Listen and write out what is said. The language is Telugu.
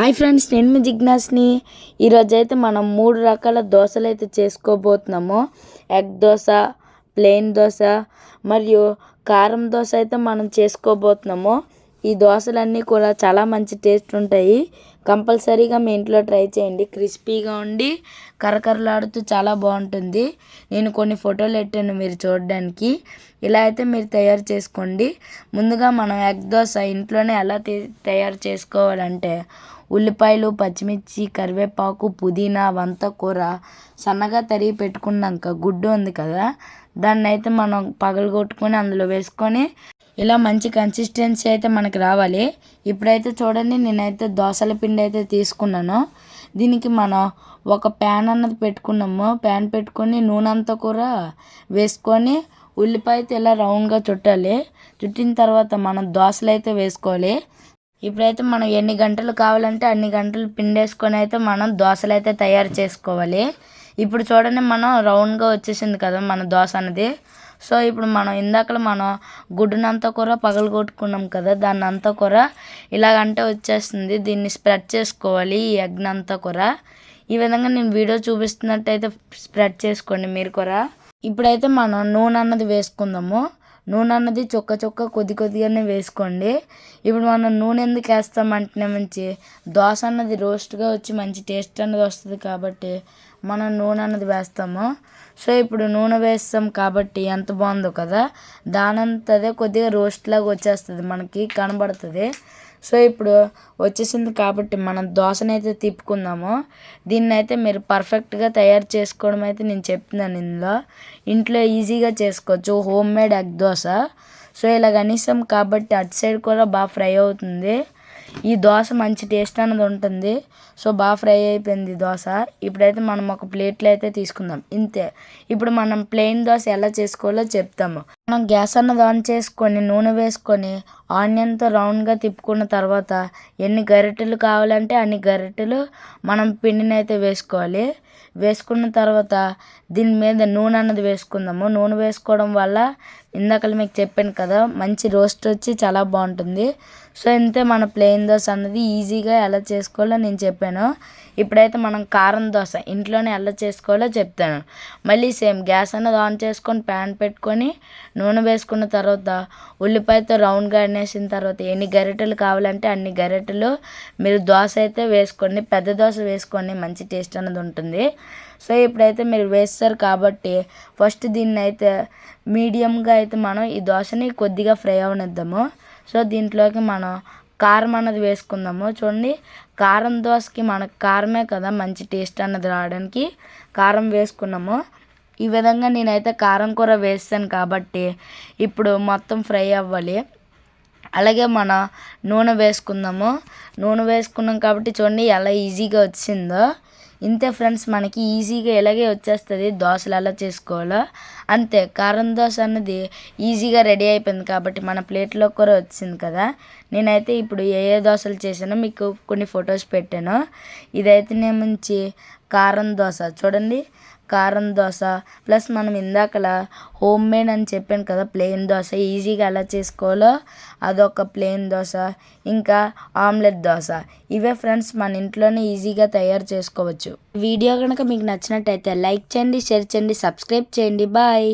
హాయ్ ఫ్రెండ్స్ నేను మీ జిజ్ఞాస్ని. ఈరోజైతే అయితే మనం మూడు రకాల దోశలు అయితే చేసుకోబోతున్నాము. ఎగ్ దోశ ప్లెయిన్ దోశ మరియు కారం దోశ అయితే మనం చేసుకోబోతున్నాము. ఈ దోశలన్నీ కూడా చాలా మంచి టేస్ట్ ఉంటాయి. కంపల్సరీగా మీ ఇంట్లో ట్రై చేయండి. క్రిస్పీగా ఉండి కరకరలాడుతూ చాలా బాగుంటుంది. నేను కొన్ని ఫోటోలు పెట్టాను మీరు చూడడానికి. ఇలా అయితే మీరు తయారు చేసుకోండి. ముందుగా మనం ఎగ్ దోశ ఇంట్లోనే ఎలా తయారు చేసుకోవాలంటే ఉల్లిపాయలు పచ్చిమిర్చి కరివేపాకు పుదీనా వంత కూర సన్నగా తరిగి పెట్టుకున్నాక గుడ్డు ఉంది కదా దాన్ని అయితే మనం పగలగొట్టుకొని అందులో వేసుకొని ఇలా మంచి కన్సిస్టెన్సీ అయితే మనకు రావాలి. ఇప్పుడైతే చూడండి నేనైతే దోశల పిండి అయితే తీసుకున్నాను. దీనికి మనం ఒక ప్యాన్ అన్నది పెట్టుకున్నాము. ప్యాన్ పెట్టుకొని నూనె అంతా కూడా వేసుకొని ఉల్లిపాయ అయితే ఇలా రౌండ్గా చుట్టాలి. చుట్టిన తర్వాత మనం దోశలు అయితే వేసుకోవాలి. ఇప్పుడైతే మనం ఎన్ని గంటలు కావాలంటే అన్ని గంటలు పిండేసుకొని అయితే మనం దోశలు అయితే తయారు చేసుకోవాలి. ఇప్పుడు చూడండి మనం రౌండ్గా వచ్చేసింది కదా మన దోశ అనేది సో ఇప్పుడు మనం ఇందాక మనం గుడ్డునంతా కూర పగలగొట్టుకున్నాం కదా దాన్ని అంతా కూర ఇలాగంటే వచ్చేస్తుంది. దీన్ని స్ప్రెడ్ చేసుకోవాలి ఈ ఎగ్నంతా కూర. ఈ విధంగా నేను వీడియో చూపిస్తున్నట్టయితే స్ప్రెడ్ చేసుకోండి మీరు కూర. ఇప్పుడైతే మనం నూనె అన్నది వేసుకుందాము. నూనె అన్నది చొక్క చొక్క కొద్ది కొద్దిగానే వేసుకోండి. ఇప్పుడు మనం నూనె ఎందుకు వేస్తామంటే మంచి దోశ అన్నది రోస్ట్గా వచ్చి మంచి టేస్ట్ అన్నది వస్తుంది కాబట్టి మనం నూనె అన్నది వేస్తాము. సో ఇప్పుడు నూనె వేస్తాం కాబట్టి ఎంత బాగుందో కదా. దానంతదే కొద్దిగా రోస్ట్ లాగా వచ్చేస్తుంది మనకి కనబడుతుంది. సో ఇప్పుడు వచ్చేసింది కాబట్టి మనం దోశనైతే తిప్పుకుందాము. దీన్ని అయితే మీరు పర్ఫెక్ట్గా తయారు చేసుకోవడం అయితే నేను చెప్తున్నాను ఇందులో. ఇంట్లో ఈజీగా చేసుకోవచ్చు. Home made egg dosa so ఇలా కనీసం కాబట్టి అటు సైడ్ కూడా బాగా ఫ్రై అవుతుంది. ఈ దోశ మంచి టేస్ట్ అనేది ఉంటుంది. సో బాగా ఫ్రై అయిపోయింది దోశ ఇప్పుడైతే మనం ఒక ప్లేట్లో అయితే తీసుకుందాం. ఇంతే. ఇప్పుడు మనం ప్లెయిన్ దోశ ఎలా చేసుకోవాలో చెప్తాము. మనం గ్యాస్ అన్నది ఆన్ చేసుకొని నూనె వేసుకొని ఆనియన్తో రౌండ్గా తిప్పుకున్న తర్వాత ఎన్ని గరిటెలు కావాలంటే అన్ని గరిటెలు మనం పిండిని అయితే వేసుకోవాలి. వేసుకున్న తర్వాత దీని మీద నూనె అన్నది వేసుకుందాము. నూనె వేసుకోవడం వల్ల ఇందాక మీకు చెప్పాను కదా మంచి రోస్ట్ వచ్చి చాలా బాగుంటుంది. సో ఇంతే మన ప్లెయిన్ దోశ అన్నది ఈజీగా ఎలా చేసుకోవాలో నేను చెప్పాను. ఇప్పుడైతే మనం కారం దోశ ఇంట్లోనే ఎలా చేసుకోవాలో చెప్తాను. మళ్ళీ సేమ్ గ్యాస్ అన్నది ఆన్ చేసుకొని ప్యాన్ పెట్టుకొని నూనె వేసుకున్న తర్వాత ఉల్లిపాయతో రౌండ్గా అనేసిన తర్వాత ఎన్ని గరిటెలు కావాలంటే అన్ని గరిటెలు మీరు దోశ అయితే వేసుకోండి పెద్ద దోశ వేసుకోండి మంచి టేస్ట్ అన్నది ఉంటుంది. సో ఇప్పుడైతే మీరు వేస్తారు కాబట్టి ఫస్ట్ దీన్ని అయితే మీడియంగా అయితే మనం ఈ దోశని కొద్దిగా ఫ్రై అవనిద్దాము. సో దీంట్లోకి మనం కారం అన్నది వేసుకుందాము. చూడండి కారం దోశకి మనకు కారమే కదా మంచి టేస్ట్ అన్నది రావడానికి కారం వేసుకున్నాము. ఈ విధంగా నేనైతే కారం కూర వేస్తాను కాబట్టి ఇప్పుడు మొత్తం ఫ్రై అవ్వాలి. అలాగే మన నూనె వేసుకుందాము. నూనె వేసుకున్నాం కాబట్టి చూడండి ఎలా ఈజీగా వచ్చిందో. ఇంతే ఫ్రెండ్స్ మనకి ఈజీగా ఇలాగే వచ్చేస్తుంది. దోశలు ఎలా చేసుకోవాలో. అంతే కారం దోశ అన్నది ఈజీగా రెడీ అయిపోయింది కాబట్టి మన ప్లేట్లో కూడా వచ్చింది కదా. నేనైతే ఇప్పుడు ఏ ఏ దోశలు చేశానో మీకు కొన్ని ఫొటోస్ పెట్టాను. ఇదైతే నేను మంచి కారం దోశ. చూడండి కారం దోశ ప్లస్ మనం ఇందాకలా హోమ్ మేడ్ అని చెప్పాను కదా ప్లెయిన్ దోశ. ఈజీగా ఎలా చేసుకోవాలో అదొక ప్లెయిన్ దోశ ఇంకా ఆమ్లెట్ దోశ. ఇవే ఫ్రెండ్స్ మన ఇంట్లోనే ఈజీగా తయారు చేసుకోవచ్చు. వీడియో కనుక మీకు నచ్చినట్టయితే లైక్ చేయండి షేర్ చేయండి సబ్స్క్రైబ్ చేయండి. బాయ్.